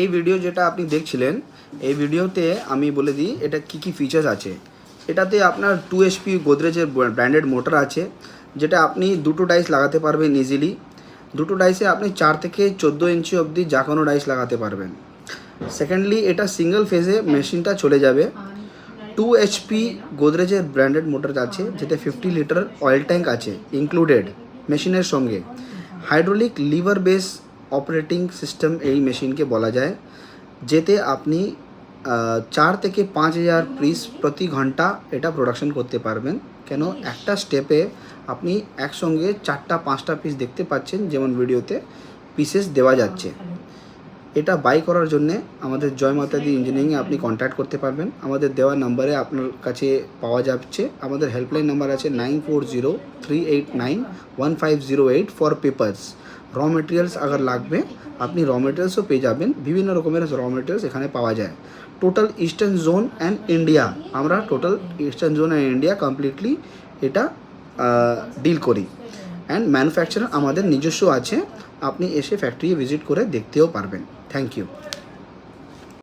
এই ভিডিও যেটা আপনি দেখছিলেন, এই ভিডিওতে আমি বলে দিই, এটা কি কি ফিচার্স আছে? এটাতে আপনার টু এইচপি গোদরেজের ব্র্যান্ডেড মোটর আছে, যেটা আপনি দুটো ডাইস লাগাতে পারবেন ইজিলি দুটো ডাইসে আপনি চার থেকে চোদ্দ ইঞ্চি অবধি যা কোনো ডাইস লাগাতে পারবেন। সেকেন্ডলি এটা সিঙ্গেল ফেজে মেশিনটা চলে যাবে। টু এইচপি গোদরেজের ব্র্যান্ডেড মোটর আছে যেটা ফিফটি লিটার অয়েল ট্যাঙ্ক আছে ইনক্লুডেড মেশিনের সঙ্গে। Hydraulic lever base operating system এই মেশিনকে বলা যায়, যেতে আপনি চার থেকে পাঁচ হাজার পিস প্রতি ঘণ্টা এটা প্রোডাকশন করতে পারবেন। কেন? একটা স্টেপে আপনি একসঙ্গে চারটা, পাঁচটা পিস দেখতে পাচ্ছেন যেমন ভিডিওতে পিসেস দেওয়া যাচ্ছে। এটা বাই করার জন্য আমাদের জয় মাতাদি ইঞ্জিনিয়ারিংয়ে আপনি কন্ট্যাক্ট করতে পারবেন। আমাদের দেওয়া নাম্বারে আপনার কাছে পাওয়া যাচ্ছে। আমাদের হেল্পলাইন নাম্বার আছে nine four zero three eight nine one five zero eight for papers raw materials agar লাগবে আপনি র মেটেরিয়ালসও পেয়ে যাবেন বিভিন্ন রকমের র মেটেরিয়ালস এখানে পাওয়া যায় total eastern zone and India আমরা total eastern zone and India completely এটা ডিল করি অ্যান্ড ম্যানুফ্যাকচারার আমাদের নিজস্ব আছে আপনি এসে ফ্যাক্টরি ভিজিট করে দেখতেও পারবেন থ্যাংক ইউ